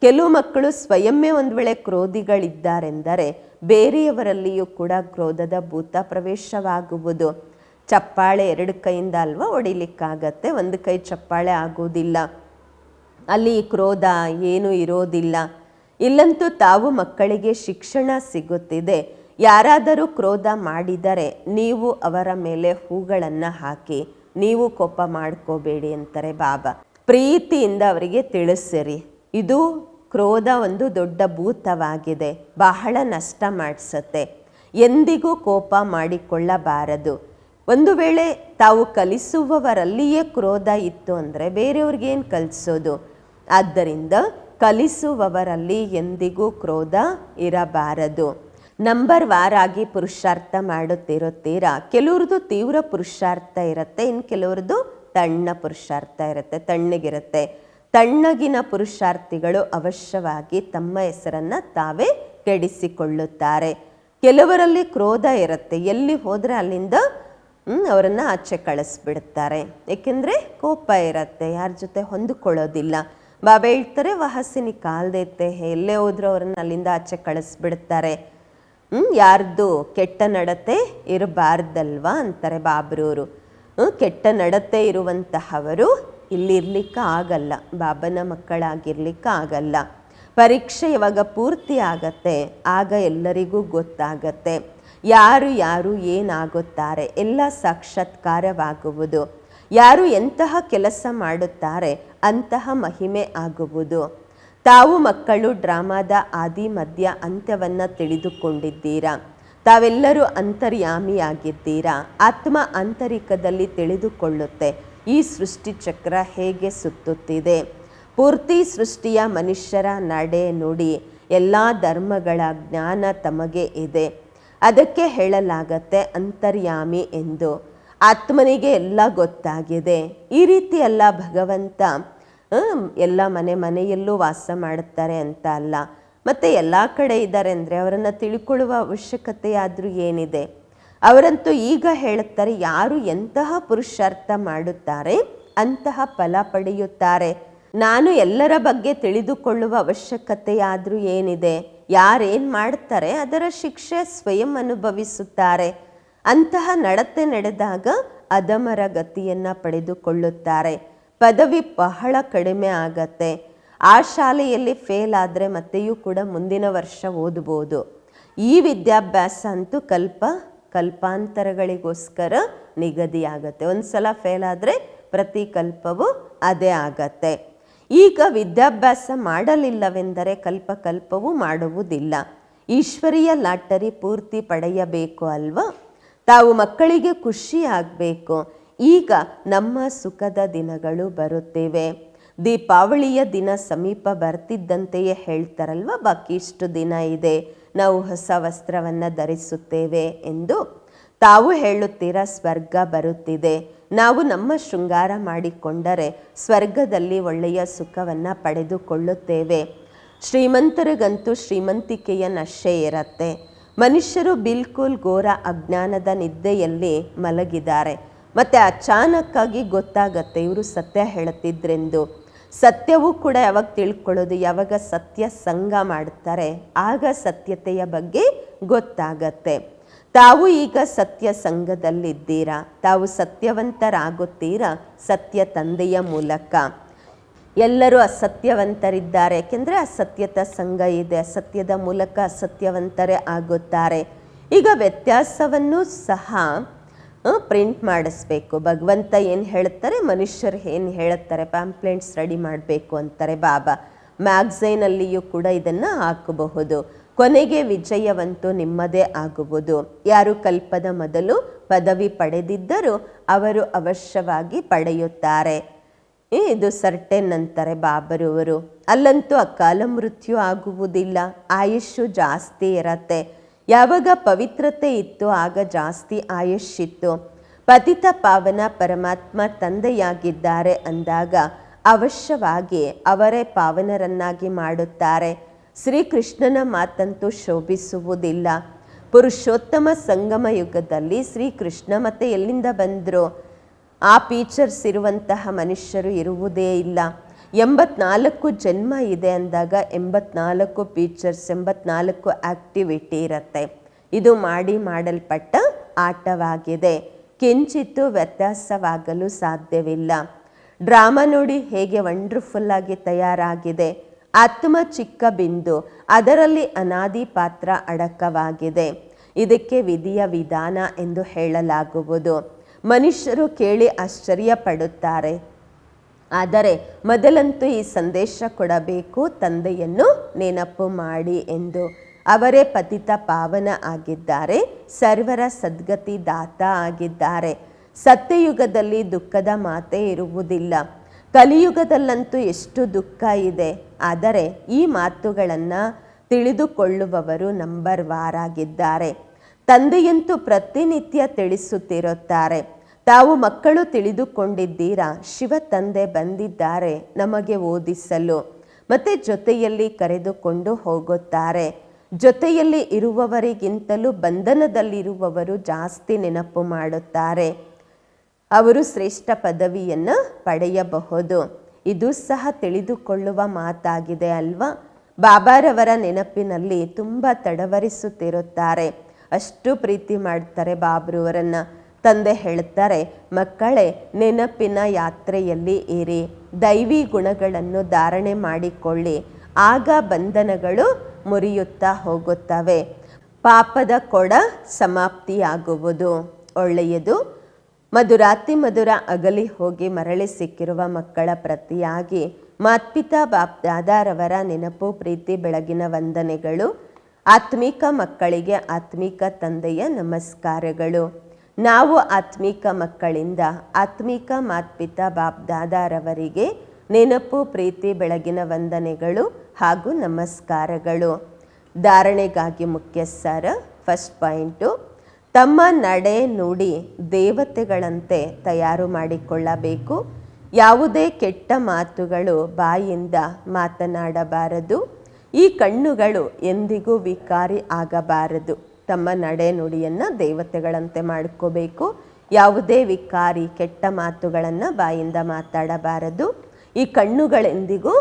S1: ಕೆಲವು ಮಕ್ಕಳು ಸ್ವಯಂವೇ ಒಂದು ವೇಳೆ ಕ್ರೋಧಿಗಳಿದ್ದಾರೆಂದರೆ, ಬೇರೆಯವರಲ್ಲಿಯೂ ಕೂಡ ಕ್ರೋಧದ ಭೂತ ಪ್ರವೇಶವಾಗುವುದು. ಚಪ್ಪಾಳೆ ಎರಡು ಕೈಯಿಂದ ಅಲ್ವಾ ಹೊಡಿಲಿಕ್ಕಾಗತ್ತೆ, ಒಂದು ಕೈ ಚಪ್ಪಾಳೆ ಆಗುವುದಿಲ್ಲ. ಅಲ್ಲಿ ಕ್ರೋಧ ಏನೂ ಇರೋದಿಲ್ಲ. ಇಲ್ಲಂತೂ ತಾವು ಮಕ್ಕಳಿಗೆ ಶಿಕ್ಷಣ ಸಿಗುತ್ತಿದೆ. ಯಾರಾದರೂ ಕ್ರೋಧ ಮಾಡಿದರೆ ನೀವು ಅವರ ಮೇಲೆ ಹೂಗಳನ್ನು ಹಾಕಿ, ನೀವು ಕೋಪ ಮಾಡ್ಕೋಬೇಡಿ ಅಂತಾರೆ ಬಾಬಾ. ಪ್ರೀತಿಯಿಂದ ಅವರಿಗೆ ತಿಳಿಸಿರಿ ಇದು ಕ್ರೋಧ ಒಂದು ದೊಡ್ಡ ಭೂತವಾಗಿದೆ. ಬಹಳ ನಷ್ಟ ಮಾಡಿಸುತ್ತೆ. ಎಂದಿಗೂ ಕೋಪ ಮಾಡಿಕೊಳ್ಳಬಾರದು. ಒಂದು ವೇಳೆ ತಾವು ಕಲಿಸುವವರಲ್ಲಿಯೇ ಕ್ರೋಧ ಇತ್ತು ಅಂದರೆ ಬೇರೆಯವ್ರಿಗೇನು ಕಲಿಸೋದು? ಆದ್ದರಿಂದ ಕಲಿಸುವವರಲ್ಲಿ ಎಂದಿಗೂ ಕ್ರೋಧ ಇರಬಾರದು. ನಂಬರ್ ವಾರಾಗಿ ಪುರುಷಾರ್ಥ ಮಾಡುತ್ತಿರುತ್ತೀರಾ? ಕೆಲವ್ರದ್ದು ತೀವ್ರ ಪುರುಷಾರ್ಥ ಇರುತ್ತೆ ಇನ್ನು ಕೆಲವ್ರದ್ದು ತಣ್ಣ ಪುರುಷಾರ್ಥ ಇರುತ್ತೆ, ತಣ್ಣಗಿರುತ್ತೆ. ತಣ್ಣಗಿನ ಪುರುಷಾರ್ಥಿಗಳು ಅವಶ್ಯವಾಗಿ ತಮ್ಮ ಹೆಸರನ್ನು ತಾವೇ ಕೆಡಿಸಿಕೊಳ್ಳುತ್ತಾರೆ. ಕೆಲವರಲ್ಲಿ ಕ್ರೋಧ ಇರುತ್ತೆ, ಎಲ್ಲಿ ಹೋದರೆ ಅಲ್ಲಿಂದ ಅವರನ್ನು ಆಚೆ ಕಳಿಸ್ಬಿಡ್ತಾರೆ. ಏಕೆಂದರೆ ಕೋಪ ಇರುತ್ತೆ, ಯಾರ ಜೊತೆ ಹೊಂದಿಕೊಳ್ಳೋದಿಲ್ಲ. ಬಾಬೆ ಹೇಳ್ತಾರೆ, ವಹಸಿನಿ ಕಾಲ್ದೈತೆ, ಎಲ್ಲೇ ಹೋದರೂ ಅವ್ರನ್ನ ಅಲ್ಲಿಂದ ಆಚೆ ಕಳಿಸ್ಬಿಡ್ತಾರೆ. ಯಾರ್ದು ಕೆಟ್ಟ ನಡತೆ ಇರಬಾರ್ದಲ್ವಾ ಅಂತಾರೆ ಬಾಬ್ರವರು ಕೆಟ್ಟ ನಡತೆ ಇರುವಂತಹವರು ಇಲ್ಲಿರ್ಲಿಕ್ಕೆ ಆಗಲ್ಲ, ಬಾಬನ ಮಕ್ಕಳಾಗಿರ್ಲಿಕ್ಕೆ ಆಗಲ್ಲ. ಪರೀಕ್ಷೆ ಇವಾಗ ಪೂರ್ತಿ ಆಗತ್ತೆ, ಆಗ ಎಲ್ಲರಿಗೂ ಗೊತ್ತಾಗತ್ತೆ. ಯಾರು ಯಾರು ಏನಾಗುತ್ತಾರೆ, ಎಲ್ಲ ಸಾಕ್ಷಾತ್ಕಾರವಾಗುವುದು. ಯಾರು ಎಂತಹ ಕೆಲಸ ಮಾಡುತ್ತಾರೆ, ಅಂತಹ ಮಹಿಮೆ ಆಗುವುದು. ತಾವು ಮಕ್ಕಳು ಡ್ರಾಮಾದ ಆದಿ ಮಧ್ಯ ಅಂತ್ಯವನ್ನು ತಿಳಿದುಕೊಂಡಿದ್ದೀರಾ? ತಾವೆಲ್ಲರೂ ಅಂತರ್ಯಾಮಿಯಾಗಿದ್ದೀರಾ? ಆತ್ಮ ಆಂತರಿಕದಲ್ಲಿ ತಿಳಿದುಕೊಳ್ಳುತ್ತೆ. ಈ ಸೃಷ್ಟಿ ಚಕ್ರ ಹೇಗೆ ಸುತ್ತುತ್ತಿದೆ? ಪೂರ್ತಿ ಸೃಷ್ಟಿಯ ಮನುಷ್ಯರ ನಡೆ ನುಡಿ, ಎಲ್ಲ ಧರ್ಮಗಳ ಜ್ಞಾನ ತಮಗೆ ಇದೆ. ಅದಕ್ಕೆ ಹೇಳಲಾಗತ್ತೆ ಅಂತರ್ಯಾಮಿ ಎಂದು. ಆತ್ಮನಿಗೆ ಎಲ್ಲ ಗೊತ್ತಾಗಿದೆ. ಈ ರೀತಿಯೆಲ್ಲ ಭಗವಂತ ಎಲ್ಲ ಮನೆ ಮನೆಯಲ್ಲೂ ವಾಸ ಮಾಡುತ್ತಾರೆ ಅಂತ ಅಲ್ಲ. ಮತ್ತು ಎಲ್ಲ ಕಡೆ ಇದ್ದಾರೆ ಅಂದರೆ ಅವರನ್ನು ತಿಳ್ಕೊಳ್ಳುವ ಅವಶ್ಯಕತೆ ಆದರೂ ಏನಿದೆ? ಅವರಂತೂ ಈಗ ಹೇಳುತ್ತಾರೆ, ಯಾರು ಎಂತಹ ಪುರುಷಾರ್ಥ ಮಾಡುತ್ತಾರೆ ಅಂತಹ ಫಲ ಪಡೆಯುತ್ತಾರೆ. ನಾನು ಎಲ್ಲರ ಬಗ್ಗೆ ತಿಳಿದುಕೊಳ್ಳುವ ಅವಶ್ಯಕತೆಯಾದರೂ ಏನಿದೆ? ಯಾರೇನು ಮಾಡ್ತಾರೆ ಅದರ ಶಿಕ್ಷೆ ಸ್ವಯಂ ಅನುಭವಿಸುತ್ತಾರೆ. ಅಂತಹ ನಡತೆ ನಡೆದಾಗ ಅದಮರ ಗತಿಯನ್ನು ಪಡೆದುಕೊಳ್ಳುತ್ತಾರೆ. ಪದವಿ ಬಹಳ ಕಡಿಮೆ ಆಗತ್ತೆ. ಆ ಶಾಲೆಯಲ್ಲಿ ಫೇಲ್ ಆದರೆ ಮತ್ತೆಯೂ ಕೂಡ ಮುಂದಿನ ವರ್ಷ ಓದ್ಬೋದು. ಈ ವಿದ್ಯಾಭ್ಯಾಸ ಅಂತೂ ಕಲ್ಪ, ಕಲ್ಪಾಂತರಗಳಿಗೋಸ್ಕರ ನಿಗದಿಯಾಗತ್ತೆ. ಒಂದು ಸಲ ಫೇಲ್ ಆದರೆ ಪ್ರತಿ ಕಲ್ಪವೂ ಅದೇ ಆಗತ್ತೆ. ಈಗ ವಿದ್ಯಾಭ್ಯಾಸ ಮಾಡಲಿಲ್ಲವೆಂದರೆ ಕಲ್ಪ ಕಲ್ಪವೂ ಮಾಡುವುದಿಲ್ಲ. ಈಶ್ವರೀಯ ಲಾಟರಿ ಪೂರ್ತಿ ಪಡೆಯಬೇಕು ಅಲ್ವಾ? ತಾವು ಮಕ್ಕಳಿಗೆ ಖುಷಿ ಆಗಬೇಕು. ಈಗ ನಮ್ಮ ಸುಖದ ದಿನಗಳು ಬರುತ್ತಿವೆ. ದೀಪಾವಳಿಯ ದಿನ ಸಮೀಪ ಬರ್ತಿದ್ದಂತೆಯೇ ಹೇಳ್ತಾರಲ್ವ? ಬಾಕಿ ಇಷ್ಟು ದಿನ ಇದೆ. ನಾವು ಹೊಸ ವಸ್ತ್ರವನ್ನು ಧರಿಸುತ್ತೇವೆ ಎಂದು ತಾವು ಹೇಳುತ್ತೀರಾ? ಸ್ವರ್ಗ ಬರುತ್ತಿದೆ. ನಾವು ನಮ್ಮ ಶೃಂಗಾರ ಮಾಡಿಕೊಂಡರೆ ಸ್ವರ್ಗದಲ್ಲಿ ಒಳ್ಳೆಯ ಸುಖವನ್ನು ಪಡೆದುಕೊಳ್ಳುತ್ತೇವೆ. ಶ್ರೀಮಂತರಿಗಂತೂ ಶ್ರೀಮಂತಿಕೆಯ ನಶೆ ಇರತ್ತೆ. ಮನುಷ್ಯರು ಬಿಲ್ಕುಲ್ ಘೋರ ಅಜ್ಞಾನದ ನಿದ್ದೆಯಲ್ಲಿ ಮಲಗಿದ್ದಾರೆ. ಮತ್ತು ಅಚಾನಕ್ಕಾಗಿ ಗೊತ್ತಾಗತ್ತೆ ಇವರು ಸತ್ಯ ಹೇಳುತ್ತಿದ್ರೆಂದು. ಸತ್ಯವೂ ಕೂಡ ಯಾವಾಗ ತಿಳ್ಕೊಳ್ಳೋದು? ಯಾವಾಗ ಸತ್ಯ ಸಂಘ ಮಾಡ್ತಾರೆ? ಆಗ ಸತ್ಯತೆಯ ಬಗ್ಗೆ ಗೊತ್ತಾಗತ್ತೆ. ತಾವು ಈಗ ಸತ್ಯ ಸಂಘದಲ್ಲಿದ್ದೀರಾ? ತಾವು ಸತ್ಯವಂತರಾಗುತ್ತೀರಾ? ಸತ್ಯ ತಂದೆಯ ಮೂಲಕ. ಎಲ್ಲರೂ ಅಸತ್ಯವಂತರಿದ್ದಾರೆ. ಯಾಕೆಂದರೆ ಅಸತ್ಯತ ಸಂಘ ಇದೆ. ಅಸತ್ಯದ ಮೂಲಕ ಅಸತ್ಯವಂತರೇ ಆಗುತ್ತಾರೆ. ಈಗ ವ್ಯತ್ಯಾಸವನ್ನು ಸಹ ಪ್ರಿಂಟ್ ಮಾಡಿಸ್ಬೇಕು. ಭಗವಂತ ಏನು ಹೇಳ್ತಾರೆ? ಮನುಷ್ಯರು ಏನು ಹೇಳುತ್ತಾರೆ ಪ್ಯಾಂಪ್ಲೆಂಟ್ಸ್ ರೆಡಿ ಮಾಡಬೇಕು ಅಂತಾರೆ ಬಾಬಾ. ಮ್ಯಾಗ್ಝೈನಲ್ಲಿಯೂ ಕೂಡ ಇದನ್ನು ಹಾಕಬಹುದು. ಕೊನೆಗೆ ವಿಜಯವಂತೂ ನಿಮ್ಮದೇ ಆಗುವುದು. ಯಾರು ಕಲ್ಪದ ಮೊದಲು ಪದವಿ ಪಡೆದಿದ್ದರೂ ಅವರು ಅವಶ್ಯವಾಗಿ ಪಡೆಯುತ್ತಾರೆ. ಇದು ಸರ್ಟೆನ್ ಅಂತಾರೆ ಬಾಬರುವರು. ಅಲ್ಲಂತೂ ಅಕಾಲ ಮೃತ್ಯು ಆಗುವುದಿಲ್ಲ. ಆಯುಷ್ಯು ಜಾಸ್ತಿ ಇರತ್ತೆ. ಯಾವಾಗ ಪವಿತ್ರತೆ ಇತ್ತು ಆಗ ಜಾಸ್ತಿ ಆಯುಷ್ಯಿತ್ತು ಪತಿತ ಪಾವನ ಪರಮಾತ್ಮ ತಂದೆಯಾಗಿದ್ದಾರೆ ಅಂದಾಗ ಅವಶ್ಯವಾಗಿ ಅವರೇ ಪಾವನರನ್ನಾಗಿ ಮಾಡುತ್ತಾರೆ. ಶ್ರೀಕೃಷ್ಣನ ಮಾತಂತೂ ಶೋಭಿಸುವುದಿಲ್ಲ. ಪುರುಷೋತ್ತಮ ಸಂಗಮ ಯುಗದಲ್ಲಿ ಶ್ರೀಕೃಷ್ಣ ಮತ್ತೆ ಎಲ್ಲಿಂದ ಬಂದರು? ಆ ಫೀಚರ್ಸ್ ಇರುವಂತಹ ಮನುಷ್ಯರು ಇರುವುದೇ ಇಲ್ಲ. ಎಂಬತ್ನಾಲ್ಕು ಜನ್ಮ ಇದೆ ಅಂದಾಗ ಎಂಬತ್ನಾಲ್ಕು ಫೀಚರ್ಸ್ ಎಂಬತ್ನಾಲ್ಕು ಆಕ್ಟಿವಿಟಿ ಇರುತ್ತೆ. ಇದು ಮಾಡಿ ಮಾಡಲ್ಪಟ್ಟ ಆಟವಾಗಿದೆ. ಕಿಂಚಿತ್ತು ವ್ಯತ್ಯಾಸವಾಗಲು ಸಾಧ್ಯವಿಲ್ಲ. ಡ್ರಾಮಾ ನೋಡಿ ಹೇಗೆ ವಂಡರ್ಫುಲ್ ಆಗಿ ತಯಾರಾಗಿದೆ. ಆತ್ಮ ಚಿಕ್ಕ ಬಿಂದು, ಅದರಲ್ಲಿ ಅನಾದಿ ಪಾತ್ರ ಅಡಕವಾಗಿದೆ. ಇದಕ್ಕೆ ವಿಧಿಯ ವಿಧಾನ ಎಂದು ಹೇಳಲಾಗುವುದು. ಮನುಷ್ಯರು ಕೇಳಿ ಆಶ್ಚರ್ಯ ಪಡುತ್ತಾರೆ ಆದರೆ ಮೊದಲಂತೂ ಈ ಸಂದೇಶ ಕೊಡಬೇಕು, ತಂದೆಯನ್ನು ನೆನಪು ಮಾಡಿ ಎಂದು. ಅವರೇ ಪತಿತ ಪಾವನ ಆಗಿದ್ದಾರೆ, ಸರ್ವರ ಸದ್ಗತಿ ದಾತ ಆಗಿದ್ದಾರೆ. ಸತ್ಯಯುಗದಲ್ಲಿ ದುಃಖದ ಮಾತೇ ಇರುವುದಿಲ್ಲ. ಕಲಿಯುಗದಲ್ಲಂತೂ ಎಷ್ಟು ದುಃಖ ಇದೆ. ಆದರೆ ಈ ಮಾತುಗಳನ್ನು ತಿಳಿದುಕೊಳ್ಳುವವರು ನಂಬರ್ ವಾರಾಗಿದ್ದಾರೆ ತಂದೆಯಂತೂ ಪ್ರತಿನಿತ್ಯ ತಿಳಿಸುತ್ತಿರುತ್ತಾರೆ. ತಾವು ಮಕ್ಕಳು ತಿಳಿದುಕೊಂಡಿದ್ದೀರಾ? ಶಿವ ತಂದೆ ಬಂದಿದ್ದಾರೆ ನಮಗೆ ಓದಿಸಲು. ಮತ್ತೆ ಜೊತೆಯಲ್ಲಿ ಕರೆದುಕೊಂಡು ಹೋಗುತ್ತಾರೆ. ಜೊತೆಯಲ್ಲಿ ಇರುವವರಿಗಿಂತಲೂ ಬಂಧನದಲ್ಲಿರುವವರು ಜಾಸ್ತಿ ನೆನಪು ಮಾಡುತ್ತಾರೆ. ಅವರು ಶ್ರೇಷ್ಠ ಪದವಿಯನ್ನು ಪಡೆಯಬಹುದು. ಇದು ಸಹ ತಿಳಿದುಕೊಳ್ಳುವ ಮಾತಾಗಿದೆ ಅಲ್ವಾ? ಬಾಬಾರವರ ನೆನಪಿನಲ್ಲಿ ತುಂಬ ತಡವರಿಸುತ್ತಿರುತ್ತಾರೆ. ಅಷ್ಟು ಪ್ರೀತಿ ಮಾಡ್ತಾರೆ ಬಾಬ್ರವರನ್ನ. ತಂದೆ ಹೇಳುತ್ತಾರೆ, ಮಕ್ಕಳೇ, ನೆನಪಿನ ಯಾತ್ರೆಯಲ್ಲಿ ಏರಿ ದೈವಿ ಗುಣಗಳನ್ನು ಧಾರಣೆ ಮಾಡಿಕೊಳ್ಳಿ. ಆಗ ಬಂಧನಗಳು ಮುರಿಯುತ್ತಾ ಹೋಗುತ್ತವೆ. ಪಾಪದ ಕೊಡ ಸಮಾಪ್ತಿಯಾಗುವುದು. ಒಳ್ಳೆಯದು. ಮಧುರಾತಿ ಮಧುರ ಅಗಲಿ ಹೋಗಿ ಮರಳಿ ಸಿಕ್ಕಿರುವ ಮಕ್ಕಳ ಪ್ರತಿಯಾಗಿ ಮಾತ್ಪಿತಾ ಬಾಪ್ ದಾದಾರವರ ನೆನಪು, ಪ್ರೀತಿ, ಬೆಳಗಿನ ವಂದನೆಗಳು. ಆತ್ಮಿಕ ಮಕ್ಕಳಿಗೆ ಆತ್ಮಿಕ ತಂದೆಯ ನಮಸ್ಕಾರಗಳು. ನಾವು ಆತ್ಮಿಕ ಮಕ್ಕಳಿಂದ ಆತ್ಮಿಕ ಮಾತ್ಪಿತ ಬಾಪ್ ದಾದಾರವರಿಗೆ ನೆನಪು, ಪ್ರೀತಿ, ಬೆಳಗಿನ ವಂದನೆಗಳು ಹಾಗೂ ನಮಸ್ಕಾರಗಳು. ಧಾರಣೆಗಾಗಿ ಮುಖ್ಯ ಫಸ್ಟ್ ಪಾಯಿಂಟು, ತಮ್ಮ ನಡೆ ನುಡಿ ದೇವತೆಗಳಂತೆ ತಯಾರು ಮಾಡಿಕೊಳ್ಳಬೇಕು. ಯಾವುದೇ ಕೆಟ್ಟ ಮಾತುಗಳು ಬಾಯಿಂದ ಮಾತನಾಡಬಾರದು. ಈ ಕಣ್ಣುಗಳು ಎಂದಿಗೂ ವಿಕಾರಿ ಆಗಬಾರದು. ತಮ್ಮ ನಡೆ ನುಡಿಯನ್ನು ದೇವತೆಗಳಂತೆ ಮಾಡ್ಕೋಬೇಕು. ಯಾವುದೇ ವಿಕಾರಿ ಕೆಟ್ಟ ಮಾತುಗಳನ್ನು ಬಾಯಿಂದ ಮಾತಾಡಬಾರದು. ಈ ಕಣ್ಣುಗಳೆಂದಿಗೂ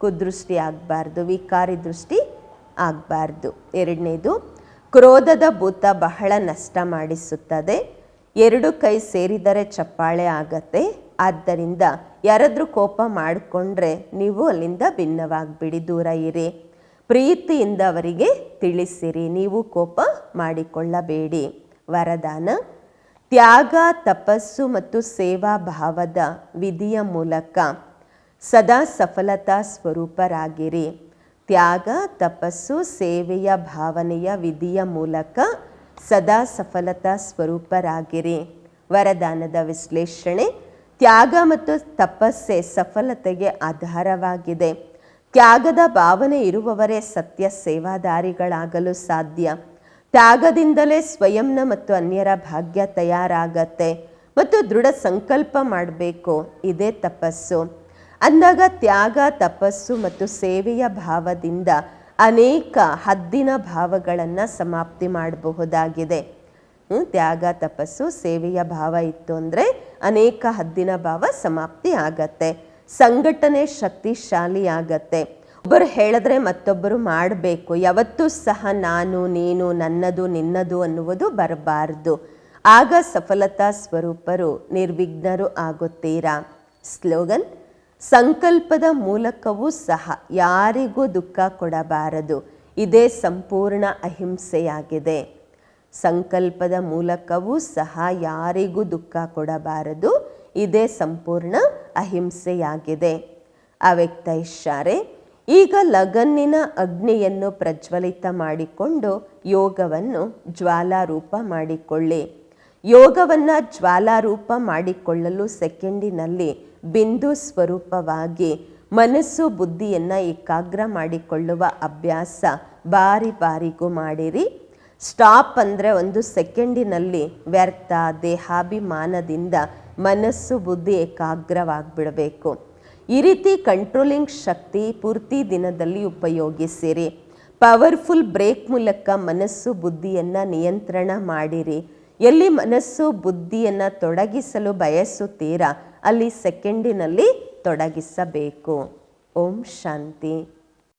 S1: ಕುದೃಷ್ಟಿ ಆಗಬಾರ್ದು, ವಿಕಾರಿ ದೃಷ್ಟಿ ಆಗಬಾರ್ದು. ಎರಡನೇದು, ಕ್ರೋಧದ ಭೂತ ಬಹಳ ನಷ್ಟ ಮಾಡಿಸುತ್ತದೆ. ಎರಡು ಕೈ ಸೇರಿದರೆ ಚಪ್ಪಾಳೆ ಆಗತ್ತೆ. ಆದ್ದರಿಂದ ಯಾರಾದರೂ ಕೋಪ ಮಾಡಿಕೊಂಡ್ರೆ ನೀವು ಅಲ್ಲಿಂದ ಭಿನ್ನವಾಗಿಬಿಡಿ, ದೂರ ಇರಿ. ಪ್ರೀತಿಯಿಂದ ಅವರಿಗೆ ತಿಳಿಸಿರಿ. ನೀವು ಕೋಪ ಮಾಡಿಕೊಳ್ಳಬೇಡಿ. ವರದಾನ, ತ್ಯಾಗ, ತಪಸ್ಸು ಮತ್ತು ಸೇವಾ ಭಾವದ ವಿಧಿಯ ಮೂಲಕ ಸದಾ ಸಫಲತಾ ಸ್ವರೂಪರಾಗಿರಿ. ತ್ಯಾಗ, ತಪಸ್ಸು, ಸೇವೆಯ ಭಾವನೆಯ ವಿಧಿಯ ಮೂಲಕ ಸದಾ ಸಫಲತಾ ಸ್ವರೂಪರಾಗಿರಿ. ವರದಾನದ ವಿಶ್ಲೇಷಣೆ, ತ್ಯಾಗ ಮತ್ತು ತಪಸ್ಸೆ ಸಫಲತೆಗೆ ಆಧಾರವಾಗಿದೆ. ತ್ಯಾಗದ ಭಾವನೆ ಇರುವವರೇ ಸತ್ಯ ಸೇವಾದಾರಿಗಳಾಗಲು ಸಾಧ್ಯ. ತ್ಯಾಗದಿಂದಲೇ ಸ್ವಯಂನ ಮತ್ತು ಅನ್ಯರ ಭಾಗ್ಯ ತಯಾರಾಗತ್ತೆ ಮತ್ತು ದೃಢ ಸಂಕಲ್ಪ ಮಾಡಬೇಕು. ಇದೇ ತಪಸ್ಸು. ಅಂದಾಗ ತ್ಯಾಗ, ತಪಸ್ಸು ಮತ್ತು ಸೇವೆಯ ಭಾವದಿಂದ ಅನೇಕ ಹದ್ದಿನ ಭಾವಗಳನ್ನು ಸಮಾಪ್ತಿ ಮಾಡಬಹುದಾಗಿದೆ. ತ್ಯಾಗ, ತಪಸ್ಸು, ಸೇವೆಯ ಭಾವ ಇತ್ತು ಅಂದರೆ ಅನೇಕ ಹದ್ದಿನ ಭಾವ ಸಮಾಪ್ತಿ ಆಗತ್ತೆ. ಸಂಘಟನೆ ಶಕ್ತಿಶಾಲಿ ಆಗತ್ತೆ ಒಬ್ಬರು ಹೇಳಿದ್ರೆ ಮತ್ತೊಬ್ಬರು ಮಾಡಬೇಕು. ಯಾವತ್ತೂ ಸಹ ನಾನು, ನೀನು, ನನ್ನದು, ನಿನ್ನದು ಅನ್ನುವುದು ಬರಬಾರ್ದು. ಆಗ ಸಫಲತಾ ಸ್ವರೂಪರು, ನಿರ್ವಿಘ್ನರು ಆಗುತ್ತೀರಾ? ಸ್ಲೋಗನ್, ಸಂಕಲ್ಪದ ಮೂಲಕವೂ ಸಹ ಯಾರಿಗೂ ದುಃಖ ಕೊಡಬಾರದು. ಇದೇ ಸಂಪೂರ್ಣ ಅಹಿಂಸೆಯಾಗಿದೆ. ಸಂಕಲ್ಪದ ಮೂಲಕವೂ ಸಹ ಯಾರಿಗೂ ದುಃಖ ಕೊಡಬಾರದು. ಇದೇ ಸಂಪೂರ್ಣ ಅಹಿಂಸೆಯಾಗಿದೆ. ಅವ್ಯಕ್ತ ಇಶಾರೆ ಈಗ ಲಗನ್ನಿನ ಅಗ್ನಿಯನ್ನು ಪ್ರಜ್ವಲಿತ ಮಾಡಿಕೊಂಡು ಯೋಗವನ್ನು ಜ್ವಾಲಾರೂಪ ಮಾಡಿಕೊಳ್ಳಿ. ಯೋಗವನ್ನು ಜ್ವಾಲಾರೂಪ ಮಾಡಿಕೊಳ್ಳಲು ಸೆಕೆಂಡಿನಲ್ಲಿ ಬಿಂದು ಸ್ವರೂಪವಾಗಿ ಮನಸ್ಸು ಬುದ್ಧಿಯನ್ನು ಏಕಾಗ್ರ ಮಾಡಿಕೊಳ್ಳುವ ಅಭ್ಯಾಸ ಬಾರಿ ಬಾರಿಗೂ ಮಾಡಿರಿ. ಸ್ಟಾಪ್ ಅಂದರೆ ಒಂದು ಸೆಕೆಂಡಿನಲ್ಲಿ ವ್ಯರ್ಥ ದೇಹಾಭಿಮಾನದಿಂದ ಮನಸ್ಸು ಬುದ್ಧಿ ಏಕಾಗ್ರವಾಗಿಬಿಡಬೇಕು. ಈ ರೀತಿ ಕಂಟ್ರೋಲಿಂಗ್ ಶಕ್ತಿ ಪೂರ್ತಿ ದಿನದಲ್ಲಿ ಉಪಯೋಗಿಸಿರಿ. ಪವರ್ಫುಲ್ ಬ್ರೇಕ್ ಮೂಲಕ ಮನಸ್ಸು ಬುದ್ಧಿಯನ್ನು ನಿಯಂತ್ರಣ ಮಾಡಿರಿ. ಎಲ್ಲಿ ಮನಸ್ಸು ಬುದ್ಧಿಯನ್ನು ತೊಡಗಿಸಲು ಬಯಸುತ್ತೀರಾ, ಅಲ್ಲಿ ಸೆಕೆಂಡಿನಲ್ಲಿ ತೊಡಗಿಸಬೇಕು. ಓಂ ಶಾಂತಿ.